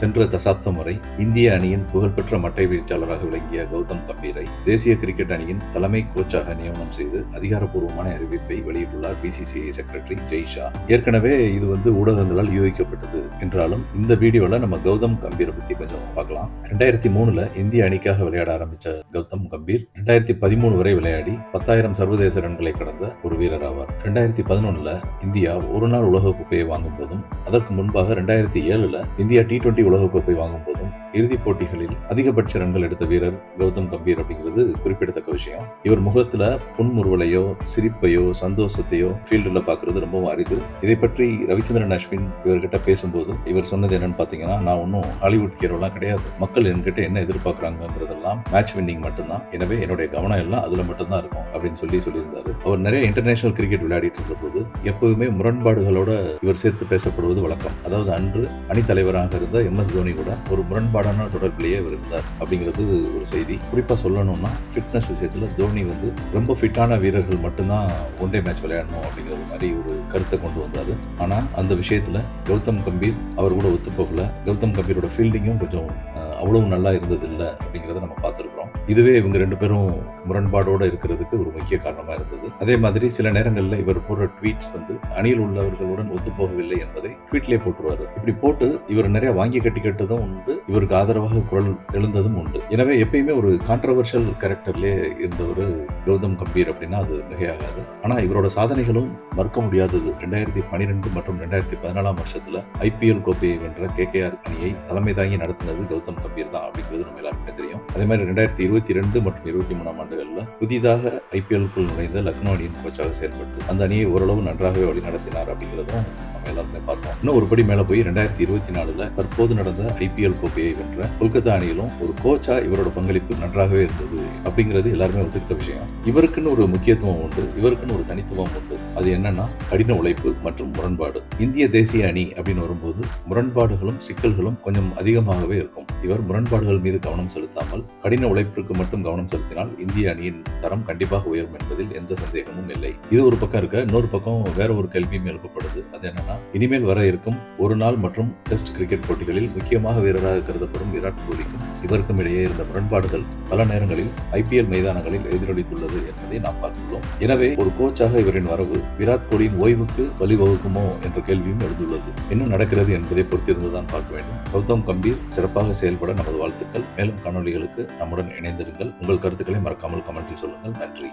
சென்ற தசாப்தம் வரை இந்திய அணியின் புகழ்பெற்ற மட்டை வீழ்ச்சியாளராக விளங்கிய கௌதம் கம்பீரை தேசிய கிரிக்கெட் அணியின் தலைமை கோச்சாக நியமனம் செய்து அதிகாரப்பூர்வமான அறிவிப்பை வெளியிட்டுள்ளார் பிசிசிஐ செக்ரட்டரி ஜெய்ஷா ஏற்கனவே இது வந்து ஊடகங்களால் யூகிக்கப்பட்டது. என்றாலும் இந்த வீடியோல நம்ம கௌதம் கம்பீரை பத்தி கொஞ்சம் பார்க்கலாம். ரெண்டாயிரத்தி மூணுல இந்திய அணிக்காக விளையாட ஆரம்பிச்ச கௌதம் கம்பீர் ரெண்டாயிரத்தி பதிமூணு வரை விளையாடி பத்தாயிரம் சர்வதேச ரன்களை கடந்த ஒரு வீரர் ஆவார். ரெண்டாயிரத்தி பதினொன்னுல இந்தியா ஒரு நாள் உலக கோப்பையை வாங்கும் போதும் அதற்கு முன்பாக ரெண்டாயிரத்தி ஏழுல இந்தியா டி டுவெண்டி உலகக்கோப்பை வாங்கும் போதும் இறுதிப் போட்டிகளில் அதிகபட்ச ரன்கள் எடுத்த வீரர் கௌதம் கம்பீர் அப்படிங்கிறது குறிப்பிடத்தக்க விஷயம். இவர் முகத்துல புன்முறுவலையோ சிரிப்பையோ சந்தோஷத்தையோ ஃபீல்டில் பார்க்கறது ரொம்பவும் அரிது. இதை பற்றி ரவிச்சந்திரன் அஸ்வின் இவர்கிட்ட பேசும்போது இவர் சொன்னது என்னன்னு பார்த்தீங்கன்னா நான் ஒன்றும் ஹாலிவுட் ஹீரோலாம் கிடையாது. மக்கள் என்கிட்ட என்ன எதிர்பார்க்குறாங்கிறதெல்லாம் மேட்ச் வின்னிங் மட்டும்தான். எனவே என்னுடைய கவனம் எல்லாம் அதுல மட்டும்தான் இருக்கும் அப்படின்னு சொல்லி சொல்லியிருந்தாரு. அவர் நிறைய இன்டர்நேஷனல் கிரிக்கெட் விளையாடிட்டு இருந்த போது எப்பவுமே முரண்பாடுகளோட இவர் சேர்த்து பேசப்படுவது வழக்கம். அதாவது அன்று அணித்தலைவராக இருந்த எம். எஸ் தோனி கூட ஒரு முரண்பாடான தொடர்பிலேயே அவர் இருந்தார் அப்படிங்கிறது ஒரு செய்தி. குறிப்பா சொல்லணும்னா ஃபிட்னஸ் விஷயத்துல தோனி வந்து ரொம்ப ஃபிட்டான வீரர்கள் மட்டும்தான் ஒன் டே மேட்ச் விளையாடணும் அப்படிங்கிறது மாதிரி ஒரு கருத்தை கொண்டு வந்தாரு. ஆனால் அந்த விஷயத்துல கௌதம் கம்பீர் அவர் கூட ஒத்துப்போகல. கௌதம் கம்பீரோட ஃபீல்டிங்கும் கொஞ்சம் அவ்வளவு நல்லா இருந்ததில்லை அப்படிங்கிறத நம்ம பார்த்துருக்குறோம். இதுவே இவங்க ரெண்டு பேரும் முரண்பாடோட இருக்கிறதுக்கு ஒரு முக்கிய காரணமா இருந்தது. அதே மாதிரி சில நேரங்களில் இவர் போடுற ட்வீட்ஸ் வந்து அணியில் உள்ளவர்களுடன் ஒத்துப்போகவில்லை என்பதை ட்வீட்லேயே போட்டுருவாரு. இப்படி போட்டு இவர் நிறைய வாங்கி கட்டி கட்டதும் உண்டு. இவருக்கு ஆதரவாக குரல் எழுந்ததும் உண்டு. எனவே எப்பயுமே ஒரு கான்ட்ரவர்ஷியல் கேரக்டர்லேயே இருந்தவர் கௌதம் கம்பீர் அப்படின்னா அது மிகையாகாது. ஆனா இவரோட சாதனைகளும் மறுக்க முடியாதது. ரெண்டாயிரத்தி பன்னிரெண்டு மற்றும் ரெண்டாயிரத்தி பதினாலாம் வருஷத்துல ஐபிஎல் கோப்பையை வென்ற கேகேஆர் அணியை தலைமை தாங்கி நடத்தினது கௌதம் கம்பீர் தான் அப்படிங்கிறது நம்ம எல்லாருக்குமே தெரியும். அதே மாதிரி ரெண்டாயிரத்தி இருபத்தி ரெண்டு மற்றும் இருபத்தி மூணாம் ஆண்டுகள்ல புதிதாக ஐபிஎல்குள் நுழைந்த லக்னோ அணியின் கோச்சாக செயல்பட்டு அந்த அணியை ஓரளவு நன்றாகவே வழி நடத்தினார் அப்படிங்கிறதும் எல்லாருமே பார்த்தோம் இன்னும் ஒரு படி மேல போய் ரெண்டாயிரத்தி இருபத்தி நாலுல தற்போது நடந்த ஐபிஎல் கோப்பையை வென்ற கொல்கத்தா அணியிலும் ஒரு கோச்சா இவரோட பங்களிப்பு நன்றாகவே இருந்தது அப்படிங்கிறது எல்லாருமே ஒத்துக்கிட்ட விஷயம். இவருக்குன்னு ஒரு முக்கியத்துவம் உண்டு. இவருக்குன்னு ஒரு தனித்துவம் உண்டு. அது என்னன்னா கடின உழைப்பு மற்றும் முரண்பாடு. இந்திய தேசிய அணி அப்படின்னு வரும்போது முரண்பாடுகளும் சிக்கல்களும் கொஞ்சம் அதிகமாகவே இருக்கும். இவர் முரண்பாடுகள் மீது கவனம் செலுத்தாமல் கடின உழைப்பிற்கு மட்டும் கவனம் செலுத்தினால் இந்திய அணியின் தரம் கண்டிப்பாக உயரும் என்பதில் எந்த சந்தேகமும் இல்லை. இது ஒரு பக்கம் இருக்க இன்னொரு பக்கம் வேற ஒரு கேள்வியும் எழுப்பப்படுது. அது என்னன்னா இனிமேல் வர இருக்கும் ஒரு நாள் மற்றும் டெஸ்ட் கிரிக்கெட் போட்டிகளில் முக்கியமாக வீரராக கருதப்படும் விராட் கோலிக்கும் இவருக்கும் இடையே இருந்த முரண்பாடுகள் பல நேரங்களில் ஐபிஎல் மைதானங்களில் எதிரொலித்துள்ளது என்பதை நாம் பார்த்துள்ளோம். எனவே ஒரு கோச்சாக இவரின் வரவு விராட் கோலியின் ஓய்வுக்கு வழிவகுக்குமோ என்ற கேள்வியும் எழுந்துள்ளது. என்ன நடக்கிறது என்பதை பொறுத்திருந்துதான் பார்க்க வேண்டும். கௌதம் கம்பீர் சிறப்பாக செயல்பட நமது வாழ்த்துக்கள். மேலும் காணொலிகளுக்கு நம்முடன் இணைந்திருங்கள். உங்கள் கருத்துக்களை மறக்காமல் கமெண்டில் சொல்லுங்கள். நன்றி.